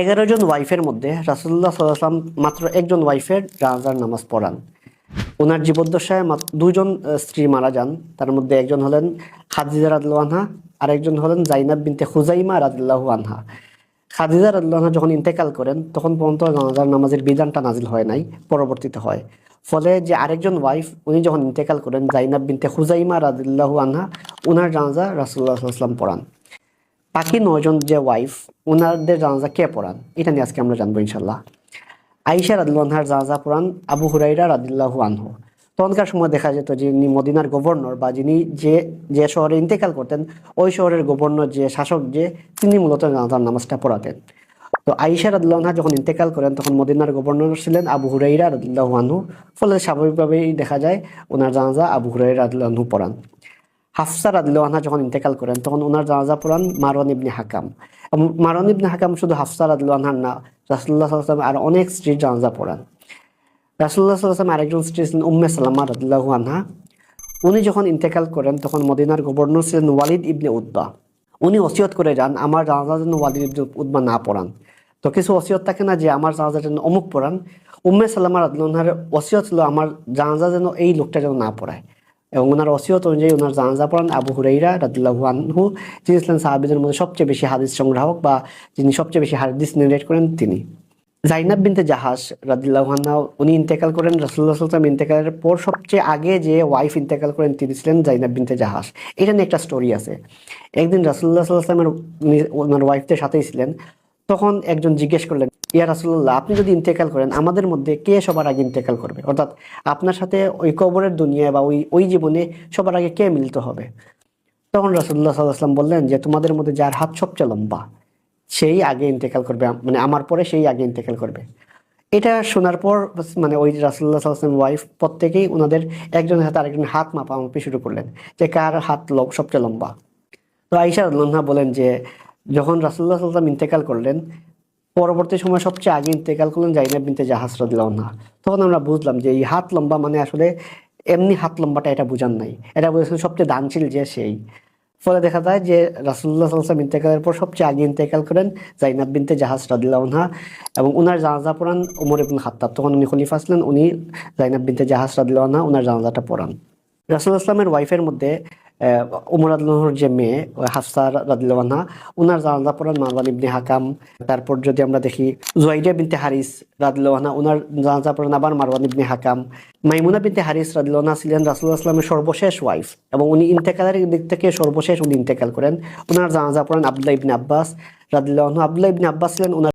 এগারো জন ওয়াইফের মধ্যে রাসুল্লাহ সাল্লাম মাত্র একজন ওয়াইফের জানাজার নামাজ পড়ান। ওনার জীবদ্দশায় দুজন স্ত্রী মারা যান। তার মধ্যে একজন হলেন খাদিজা রাদিল্লাহু আনহা আর একজন হলেন জাইনাব বিনতে হুজাইমা রাদিল্লাহু আনহা। খাদিজা রাদিল্লাহু যখন ইন্তেকাল করেন, তখন পর্যন্ত জানাজার নামাজের বিধানটা নাজিল হয় নাই, পরবর্তীতে হয়। ফলে যে আরেকজন ওয়াইফ, উনি যখন ইন্তেকাল করেন, জাইনাব বিনতে হুজাইমা রাদিল্লাহু আনহা, উনার জানাজা রাসুল্লাহ সাল্লাম পড়ান। বাকি নয়জন যে ওয়াইফ ওনাদের জানাজা কে পড়ান? এটা নিয়ে আজকে আমরা জানব ইনশাল্লাহ আইসা রাদিল্লাহার জানাজা পড়ান আবু হুরাইরা রাদিল্লাহু আনহু। তখনকার সময় দেখা যেত যিনি মদিনার গভর্নর বা যিনি যে যে শহরে ইন্তেকাল করতেন, ওই শহরের গভর্নর যে শাসক যে, তিনি মূলত জানাজার নামাজটা পড়াতেন। তো আইসা রাদিল্লাহা যখন ইন্তেকাল করেন, তখন মদিনার গভর্নর ছিলেন আবু হুরাইরা রাদিল্লাহু আনহু। ফলে স্বাভাবিকভাবেই দেখা যায় ওনার জানাজা আবু হুরাইরা রাদিল্লাহু পড়ান। হাফসা রাদিল্লাহা যখন ইন্তেকাল করেন, তখন ওনার জানাজা পড়ান মারওয়ান ইবনে হাকাম। মারওয়ান ইবনে হাকাম শুধু হাফসা রাদিল্লাহার না রাসুল্লাহ সাল্লাম আর অনেক স্ত্রীর জানাজা পড়ান। রাসুল্লাহ সাল্লাম আরেকজন স্ত্রী ছিলেন উম্মে সাল্লামা রাদিল্লাহু আনহা। উনি যখন ইন্তেকাল করেন, তখন মদিনার গভর্নর ছিলেন ওয়ালিদ ইবনে উদ্বা উনি ওসিয়ত করে যান, আমার জানাজা যেন ওয়ালিদ ইবনে উদ্বা না পড়ান। তো কিছু ওসিয়ত থাকে না যে, আমার জানাজা যেন অমুক পড়ান। উম্মে সাল্লামা রাদিল্লাহার ওসিয়ত ছিল, আমার জানাজা যেন এই লোকটা যেন না পড়ায়। এবং ওনার ওসিয়ত অনুযায়ী ওনার জানাজা পড়ান আবু হুরাইরা রাদিল্লাহু আনহু, যিনি ছিলেন সাহাবিদের মধ্যে সবচেয়ে বেশি হাদিস সংগ্রাহক বা যিনি সবচেয়ে বেশি হাদিস নির্ণয় করেন তিনি। জাইনাব বিনতে জাহাজ রাদিল্লাহু আনহা, উনি ইন্তেকাল করেন রাসুল্লাহ সাল্লাম ইন্তেকালের পর সবচেয়ে আগে যে ওয়াইফ ইন্তেকাল করেন তিনি ছিলেন জাইনাব বিনতে জাহাজ এটা নিয়ে একটা স্টোরি আছে। একদিন রাসুল্লাহ সাল্লাহ সাল্লামের ওনার ওয়াইফদের সাথেই ছিলেন, তখন একজন জিজ্ঞেস করলেন ইয়া রাসুল্লাহ আপনি যদি ইন্তেকাল করেন, আমাদের মধ্যে কে সবার আগে ইন্তেকাল করবে? অর্থাৎ আপনার সাথে ওই কবরের দুনিয়ায় বা ওই ওই জীবনে সবার আগে কে মিলিত হবে? তখন রাসুল্লাহ সাল্লাহাম বললেন যে, তোমাদের মধ্যে যার হাত সবচেয়ে লম্বা, সেই আগে ইন্তেকাল করবে মানে আমার পরে সেই আগে ইন্তেকাল করবে। এটা শোনার পর মানে ওই রাসুল্লাহ সাল্লাম ওয়াইফ প্রত্যেকেই ওনাদের একজনের হাতে আরেকজনের হাত মাপা মাপি শুরু করলেন, যে কার হাত সবচেয়ে লম্বা। তো আইসা আল্লাহ বলেন যে, যখন রাসুল্লাহ সাল্লাম ইন্তেকাল করলেন পরবর্তী সময় সবচেয়ে আগে ইন্তেকাল করলেন জাইনাব বিনতে জাহাজ আনহা তখন আমরা বুঝলাম যে এই হাত লম্বা মানে আসলে এমনি হাত লম্বাটা এটা বুঝান নাই। এটা বুঝেছেন সবচেয়ে দানশীল যে সেই। ফলে দেখা যায় যে রাসুল্লাহ সাল্লাম ইন্তেকালের পর সবচেয়ে আগে ইন্তেকাল করেন জাইনাব বিনতে জাহাজ রাদিল্লাহু এবং উনার জানাজা পড়ান উমর ইবুল খাত্তাব। তখন উনি খলিফা ছিলেন, উনি জাইনাব বিনতে জাহাজ রাদিল্লাহু উনার জানাজাটা পড়ান। রাসুল্লাহ ইসলামের ওয়াইফের মধ্যে উমর আল্লাহর যে মেয়ে হাফসা রাদিল্লাহা উনার জানাজা পড়ান মারওয়ান ইবনে হাকাম, তারপর যদি আমরা দেখি জুয়াইডিয়া বিনতে হারিস রাদিল্লাহা উনার জানাজা পড়ান আবার মারওয়ান ইবনে হাকাম। মাইমুনা বিনতে হারিস রাদিল্লাহা ছিলেন রাসুল্লাহ ইসলামের সর্বশেষ ওয়াইফ এবং উনি ইন্তেকালের দিক থেকে সর্বশেষ উনি ইন্তেকাল করেন। উনার জানাজা পড়ান আবদুল্লাহ ইবনে আব্বাস রাদিল্লাহ আবদুল্লাহ ইবনে আব্বাস ছিলেন উনার